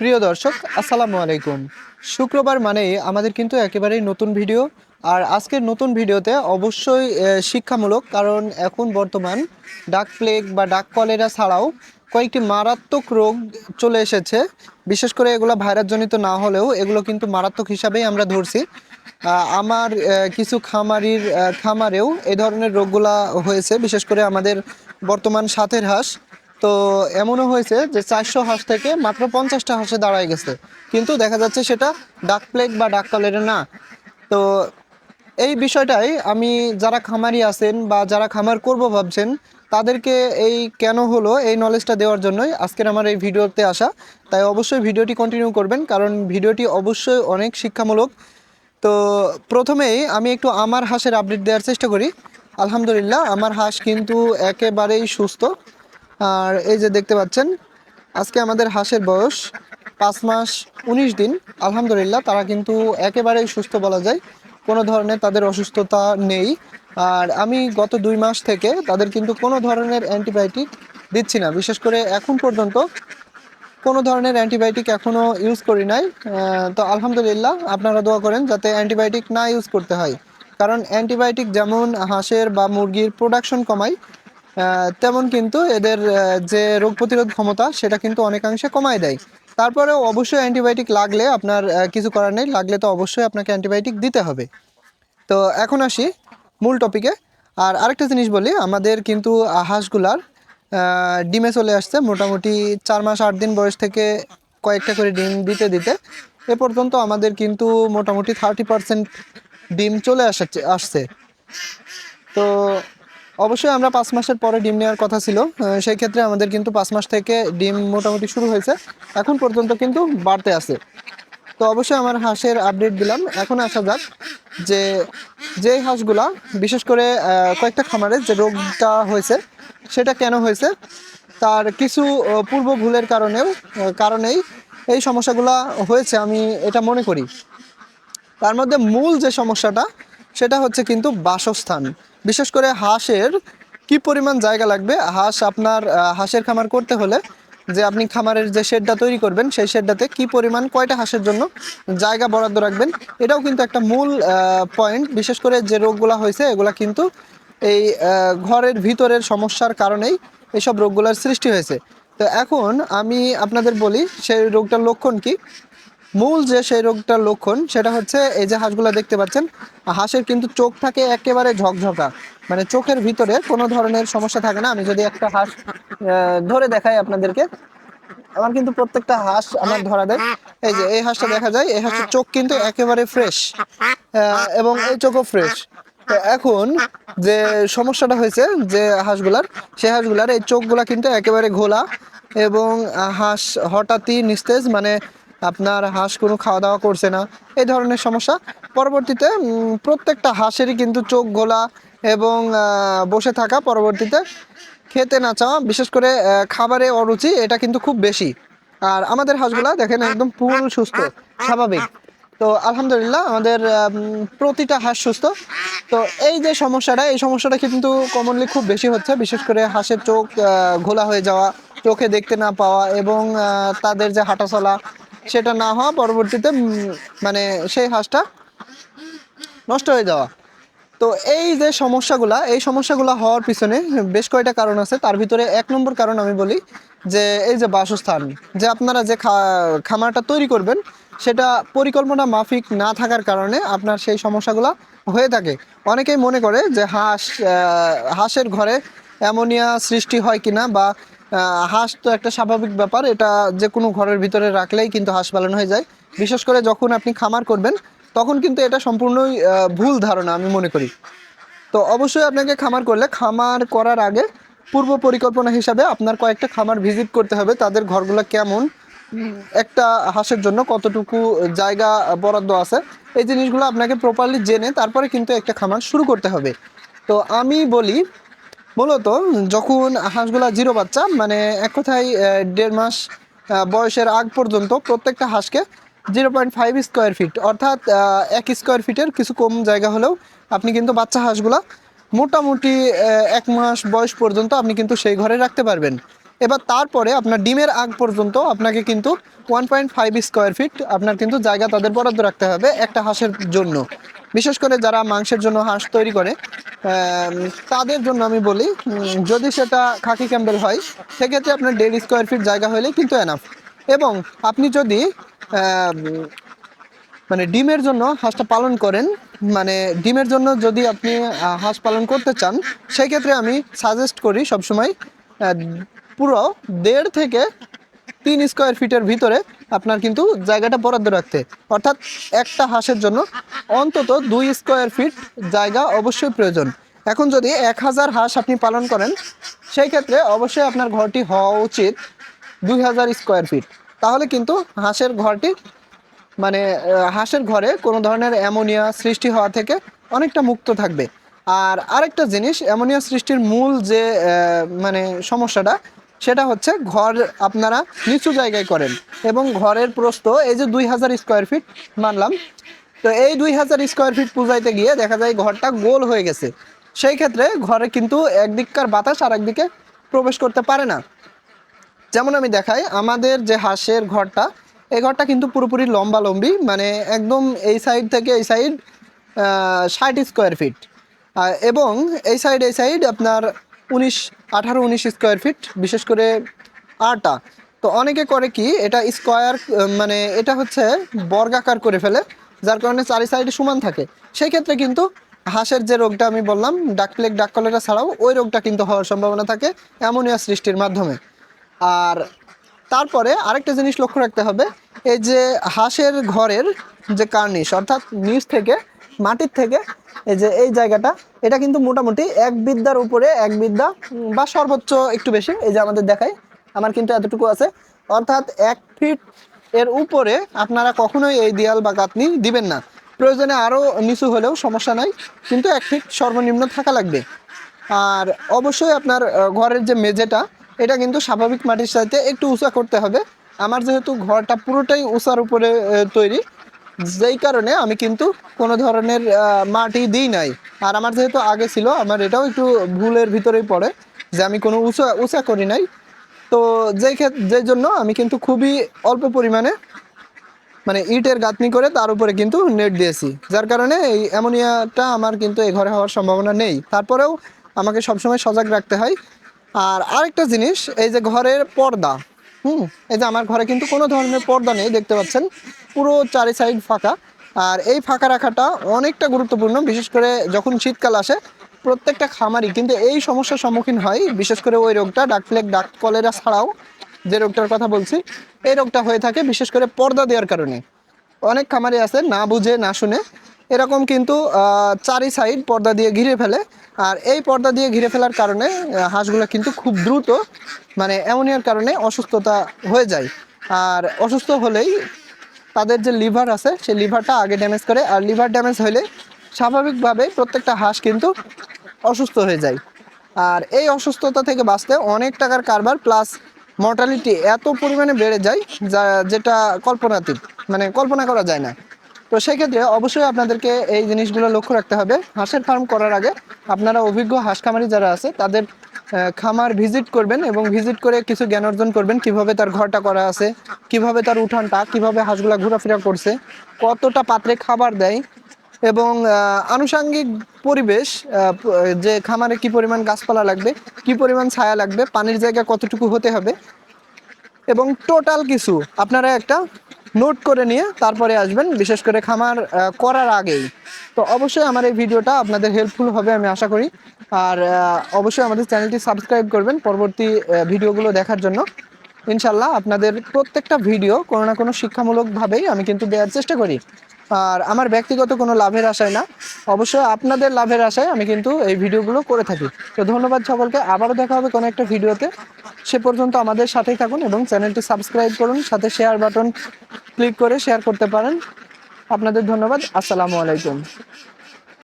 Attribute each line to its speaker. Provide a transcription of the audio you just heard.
Speaker 1: প্রিয় দর্শক, আসসালামু আলাইকুম। শুক্রবার মানেই আমাদের কিন্তু একেবারেই নতুন ভিডিও। আর আজকের নতুন ভিডিওতে অবশ্যই শিক্ষামূলক, কারণ এখন বর্তমান ডাক প্লেগ বা ডাক কলেরা ছাড়াও কয়েকটি মারাত্মক রোগ চলে এসেছে। বিশেষ করে এগুলো ভাইরাসজনিত না হলেও এগুলো কিন্তু মারাত্মক হিসাবেই আমরা ধরছি। আমার কিছু খামারির খামারেও এ ধরনের রোগগুলা হয়েছে। বিশেষ করে আমাদের বর্তমান সাথের হাঁস। তো এমনও হয়েছে যে চারশো হাঁস থেকে মাত্র পঞ্চাশটা হাঁসে দাঁড়ায় গেছে। কিন্তু দেখা যাচ্ছে সেটা ডাক প্লেগ বা ডাক কালের না। তো এই বিষয়টাই আমি যারা খামারি আছেন বা যারা খামার করব ভাবছেন, তাদেরকে এই কেন হলো এই নলেজটা দেওয়ার জন্যই আজকের আমার এই ভিডিওতে আসা। তাই অবশ্যই ভিডিওটি কন্টিনিউ করবেন, কারণ ভিডিওটি অবশ্যই অনেক শিক্ষামূলক। তো প্রথমেই আমি একটু আমার হাঁসের আপডেট দেওয়ার চেষ্টা করি। আলহামদুলিল্লাহ, আমার হাঁস কিন্তু একেবারেই সুস্থ। আর এই যে দেখতে পাচ্ছেন, আজকে আমাদের হাঁসের বয়স পাঁচ মাস উনিশ দিন। আলহামদুলিল্লাহ, তারা কিন্তু একেবারেই সুস্থ বলা যায়। কোনো ধরনের তাদের অসুস্থতা নেই। আর আমি গত দুই মাস থেকে তাদের কিন্তু কোনো ধরনের অ্যান্টিবায়োটিক দিচ্ছি না। বিশেষ করে এখন পর্যন্ত কোনো ধরনের অ্যান্টিবায়োটিক এখনও ইউজ করি নাই। তো আলহামদুলিল্লাহ, আপনারা দোয়া করেন যাতে অ্যান্টিবায়োটিক না ইউজ করতে হয়। কারণ অ্যান্টিবায়োটিক যেমন হাঁসের বা মুরগির প্রোডাকশন কমায় তেমন কিন্তু এদের যে রোগ প্রতিরোধ ক্ষমতা সেটা কিন্তু অনেকাংশে কমায় দেয়। তারপরে অবশ্যই অ্যান্টিবায়োটিক লাগলে আপনার কিছু করার নেই, লাগলে তো অবশ্যই আপনাকে অ্যান্টিবায়োটিক দিতে হবে। তো এখন আসি মূল টপিকে আর আরেকটা জিনিস বলি, আমাদের কিন্তু হাঁসগুলার ডিমে চলে আসছে মোটামুটি চার মাস আট দিন বয়স থেকে কয়েকটা করে ডিম দিতে দিতে। এ পর্যন্ত আমাদের কিন্তু মোটামুটি থার্টি পার্সেন্ট ডিম চলে আসছে আসছে। তো অবশ্যই আমরা পাঁচ মাসের পরে ডিম নেওয়ার কথা ছিল। সেই ক্ষেত্রে আমাদের কিন্তু পাঁচ মাস থেকে ডিম মোটামুটি শুরু হয়েছে। এখন পর্যন্ত কিন্তু বাড়তে আছে। তো অবশ্যই আমার হাঁসের আপডেট দিলাম। এখন আসা যাক যে যে হাঁসগুলা, বিশেষ করে কয়েকটা খামারে যে রোগটা হয়েছে, সেটা কেন হয়েছে, তার কিছু পূর্ব ভুলের কারণেও কারণেই এই সমস্যাগুলা হয়েছে আমি এটা মনে করি। তার মধ্যে মূল যে সমস্যাটা সেটা হচ্ছে কিন্তু বাসস্থান। বিশেষ করে হাঁসের কি পরিমাণ জায়গা লাগবে? হাঁস আপনার হাঁসের খামার করতে হলে যে আপনি খামারের যে শেডটা তৈরি করবেন, সেই শেডটাতে কি পরিমাণ কয়টা হাঁসের জন্য জায়গা বরাদ্দ রাখবেন? এটাও কিন্তু একটা মূল পয়েন্ট বিশেষ করে যে রোগগুলা হয়েছে, এগুলা কিন্তু এই ঘরের ভিতরের সমস্যার কারণেই এসব রোগগুলোর সৃষ্টি হয়েছে। তো এখন আমি আপনাদের বলি, সেই রোগটার লক্ষণ কি? মূল যে সেই রোগটার লক্ষণ সেটা হচ্ছে এই যে হাঁসগুলো দেখতে পাচ্ছেন, হাঁসের কিন্তু চোখ থাকে একেবারে ঝকঝকা। মানে চোখের ভিতরে কোনো ধরনের সমস্যা থাকে না। আমি যদি একটা হাঁস ধরে দেখাই আপনাদেরকে। আমার কিন্তু প্রত্যেকটা হাঁস আমার ধরা দেয়। এই যে এই হাঁসটা দেখা যায়, এই হাঁসের চোখ কিন্তু একেবারে ফ্রেশ এবং এই চোখও ফ্রেশ এখন যে সমস্যাটা হয়েছে যে হাঁসগুলার, সেই হাঁসগুলার এই চোখগুলা কিন্তু একেবারে ঘোলা এবং হাঁস হঠাৎই নিস্তেজ মানে আপনার হাঁস কোনো খাওয়া দাওয়া করছে না, এই ধরনের সমস্যা। পরবর্তীতে প্রত্যেকটা হাঁসেরই কিন্তু চোখ ঘোলা এবং বসে থাকা পরবর্তীতে খেতে না চাওয়া, বিশেষ করে খাবারে অরুচি, এটা কিন্তু খুব বেশি। আর আমাদের হাঁসগুলা দেখেন একদম পুরো সুস্থ, স্বাভাবিক। তো আলহামদুলিল্লাহ, আমাদের প্রতিটা হাঁস সুস্থ। তো এই যে সমস্যাটা, এই সমস্যাটা কিন্তু কমনলি খুব বেশি হচ্ছে, বিশেষ করে হাঁসের চোখ ঘোলা হয়ে যাওয়া, চোখে দেখতে না পাওয়া এবং তাদের যে হাঁটা চলা সেটা না হওয়া পরবর্তীতে মানে সেই হাঁসটা নষ্ট হয়ে যাওয়া। তো এই যে সমস্যাগুলা, এই সমস্যাগুলো হওয়ার পিছনে বেশ কয়েকটা কারণ আছে। তার ভিতরে এক নম্বর কারণ আমি বলি যে, এই যে বাসস্থান, যে আপনারা যে খামারটা তৈরি করবেন, সেটা পরিকল্পনা মাফিক না থাকার কারণে আপনার সেই সমস্যাগুলো হয়ে থাকে। অনেকেই মনে করে যে হাঁস হাঁসের ঘরে অ্যামোনিয়া সৃষ্টি হয় কিনা বা হাঁস তো একটা স্বাভাবিক ব্যাপার, এটা যে কোনো ঘরের ভিতরে রাখলেই কিন্তু হাঁস পালন হয়ে যায়। বিশেষ করে যখন আপনি খামার করবেন, তখন কিন্তু এটা সম্পূর্ণই ভুল ধারণা আমি মনে করি। তো অবশ্যই আপনাকে খামার করলে, খামার করার আগে পূর্ব পরিকল্পনা হিসাবে আপনার কয়েকটা খামার ভিজিট করতে হবে, তাদের ঘরগুলো কেমন, একটা হাঁসের জন্য কতটুকু জায়গা বরাদ্দ আছে, এই জিনিসগুলো আপনাকে প্রপারলি জেনে তারপরে কিন্তু একটা খামার শুরু করতে হবে। তো আমি বলি মূলত যখন হাঁসগুলা জিরো বাচ্চা মানে এক কথায় দেড় মাস বয়সের আগ পর্যন্ত প্রত্যেকটা হাঁসকে zero point five square feet, অর্থাৎ এক স্কোয়ার ফিটের কিছু কম জায়গা হলেও আপনি কিন্তু বাচ্চা হাঁসগুলা মোটামুটি এক মাস বয়স পর্যন্ত আপনি কিন্তু সেই ঘরে রাখতে পারবেন। এবার তারপরে আপনার ডিমের আগ পর্যন্ত আপনাকে কিন্তু one point five square feet আপনার কিন্তু জায়গা তাদের বরাদ্দ রাখতে হবে একটা হাঁসের জন্য। বিশেষ করে যারা মাংসের জন্য হাঁস তৈরি করে তাদের জন্য আমি বলি যদি সেটা খাকি ক্যাম্বেল হয়, সেক্ষেত্রে আপনার দেড় স্কোয়ার ফিট জায়গা হলে কিন্তু এনাফ এবং আপনি যদি মানে ডিমের জন্য হাঁসটা পালন করেন মানে ডিমের জন্য যদি আপনি হাঁস পালন করতে চান সেই ক্ষেত্রে আমি সাজেস্ট করি সবসময় পুরো দেড় থেকে তিন স্কোয়ার ফিটের ভিতরে আপনার কিন্তু জায়গাটা বরাদ্দ রাখতে। অর্থাৎ একটা হাঁসের জন্য অন্তত দুই স্কোয়ার ফিট জায়গা অবশ্যই প্রয়োজন। এখন যদি এক হাজার হাঁস আপনি পালন করেন, সেই ক্ষেত্রে অবশ্যই আপনার ঘরটি হওয়া উচিত দুই হাজার স্কোয়ার ফিট তাহলে কিন্তু হাঁসের ঘরটি মানে হাঁসের ঘরে কোনো ধরনের অ্যামোনিয়া সৃষ্টি হওয়া থেকে অনেকটা মুক্ত থাকবে। আর আরেকটা জিনিস, অ্যামোনিয়া সৃষ্টির মূল যে মানে সমস্যাটা সেটা হচ্ছে ঘর আপনারা নিচু জায়গায় করেন এবং ঘরের প্রস্থ এই যে দুই হাজার স্কোয়ার ফিট মানলাম, তো এই দুই হাজার স্কোয়ার ফিট পূজাইতে গিয়ে দেখা যায় ঘরটা গোল হয়ে গেছে। সেই ক্ষেত্রে ঘরে কিন্তু একদিককার বাতাস আর একদিকে প্রবেশ করতে পারে না। যেমন আমি দেখাই, আমাদের যে হাঁসের ঘরটা, এই ঘরটা কিন্তু পুরোপুরি লম্বা লম্বি মানে একদম এই সাইড থেকে এই সাইড ষাট স্কোয়ার ফিট এবং এই সাইড এই সাইড আপনার উনিশ, আঠারো, উনিশ স্কোয়ার ফিট বিশেষ করে আটা। তো অনেকে করে কি, এটা স্কোয়ার মানে এটা হচ্ছে বর্গাকার করে ফেলে, যার কারণে চারি সাইডে সমান থাকে। সেই ক্ষেত্রে কিন্তু হাঁসের যে রোগটা আমি বললাম ডাক প্লেগ ডাক কলেরা ছাড়াও ওই রোগটা কিন্তু হওয়ার সম্ভাবনা থাকে অ্যামোনিয়া সৃষ্টির মাধ্যমে। আর তারপরে আরেকটা জিনিস লক্ষ্য রাখতে হবে, এই যে হাঁসের ঘরের যে কার্নিশ, অর্থাৎ নিচ থেকে মাটির থেকে, এই যে এই জায়গাটা, এটা কিন্তু মোটামুটি এক বিদ্যার উপরে এক বিদ্যা বা সর্বোচ্চ একটু বেশি, এই যে আমাদের দেখায় আমার কিন্তু এতটুকু আছে। অর্থাৎ এক ফিট এর উপরে আপনারা কখনোই এই দেয়াল বা গাঁথনি দিবেন না। প্রয়োজনে আরও নিচু হলেও সমস্যা নাই, কিন্তু এক ফিট সর্বনিম্ন থাকা লাগবে। আর অবশ্যই আপনার ঘরের যে মেঝেটা, এটা কিন্তু স্বাভাবিক মাটির সাথে একটু উঁচা করতে হবে। আমার যেহেতু ঘরটা পুরোটাই উঁচার উপরে তৈরি যেই কারণে আমি কিন্তু কোনো ধরনের মাটি দিই নাই। আর আমার যেহেতু আগে ছিল, আমার এটাও একটু ভুলের ভিতরেই পড়ে যে আমি কোনো উঁচা উঁচা করি নাই। তো যেই ক্ষেত্রে যেই জন্য আমি কিন্তু খুবই অল্প পরিমাণে মানে ইটের গাঁথনি করে তার উপরে কিন্তু নেট দিয়েছি। যার কারণে এই অ্যামোনিয়াটা আমার কিন্তু এই ঘরে হওয়ার সম্ভাবনা নেই। তারপরেও আমাকে সবসময় সজাগ রাখতে হয়। আর আরেকটা জিনিস, এই যে ঘরের পর্দা হুম, এই যে আমার ঘরে কিন্তু কোনো ধরনের পর্দা নেই, দেখতে পাচ্ছেন। পুরো চারি সাইড ফাঁকা। আর এই ফাঁকা রাখাটা অনেকটা গুরুত্বপূর্ণ, বিশেষ করে যখন শীতকাল আসে, প্রত্যেকটা খামারই কিন্তু এই সমস্যার সম্মুখীন হয়। বিশেষ করে ওই রোগটা, ডাক প্লেগ ডাক কলেরা ছাড়াও যে রোগটার কথা বলছি, এই রোগটা হয়ে থাকে, বিশেষ করে পর্দা দেওয়ার কারণে। অনেক খামারি আছে, না বুঝে, না শুনে। এরকম কিন্তু চারি সাইড পর্দা দিয়ে ঘিরে ফেলে। আর এই পর্দা দিয়ে ঘিরে ফেলার কারণে হাঁসগুলো কিন্তু খুব দ্রুত মানে অ্যামোনিয়ার কারণে অসুস্থতা হয়ে যায়। আর অসুস্থ হলেই তাদের যে লিভার আছে, সেই লিভারটা আগে ড্যামেজ করে। আর লিভার ড্যামেজ হলে স্বাভাবিকভাবে প্রত্যেকটা হাঁস কিন্তু অসুস্থ হয়ে যায়। আর এই অসুস্থতা থেকে বাঁচতে অনেক টাকার কারবার প্লাস মর্টালিটি এত পরিমাণে বেড়ে যায়, যা, যেটা কল্পনাতীত মানে কল্পনা করা যায় না। তো সেক্ষেত্রে অবশ্যই আপনাদেরকে এই জিনিসগুলো লক্ষ্য রাখতে হবে। হাঁসের ফার্ম করার আগে আপনারা অভিজ্ঞ হাঁস খামারি যারা আছে, তাদের খামার ভিজিট করবেন এবং ভিজিট করে কিছু জ্ঞান অর্জন করবেন, কীভাবে তার ঘরটা করা আছে, কীভাবে তার উঠানটা, কীভাবে হাঁসগুলা ঘোরাফেরা করছে, কতটা পাত্রে খাবার দেয় এবং আনুষাঙ্গিক পরিবেশ যে খামারে কি পরিমাণ গাছপালা লাগবে, কি পরিমাণ ছায়া লাগবে, পানির জায়গা কতটুকু হতে হবে এবং টোটাল কিছু। আপনারা একটা নোট করে নিয়ে তারপরে আসবেন, বিশেষ করে খামার করার আগেই। তো অবশ্যই আমার এই ভিডিওটা আপনাদের হেল্পফুল হবে আমি আশা করি। আর অবশ্যই আমাদের চ্যানেলটি সাবস্ক্রাইব করবেন পরবর্তী ভিডিওগুলো দেখার জন্য। ইনশাল্লাহ আপনাদের প্রত্যেকটা ভিডিও কোনো না কোনো শিক্ষামূলকভাবেই আমি কিন্তু দেওয়ার চেষ্টা করি। আর আমার ব্যক্তিগত কোনো লাভের আশায় না, অবশ্যই আপনাদের লাভের আশায় আমি কিন্তু এই ভিডিওগুলো করে থাকি। তো ধন্যবাদ সকলকে, আবারও দেখা হবে কোনো একটা ভিডিওতে। সে পর্যন্ত আমাদের সাথেই থাকুন এবং চ্যানেলটি সাবস্ক্রাইব করুন, সাথে শেয়ার বাটন ক্লিক করে শেয়ার করতে পারেন। আপনাদের ধন্যবাদ। আসসালামু আলাইকুম।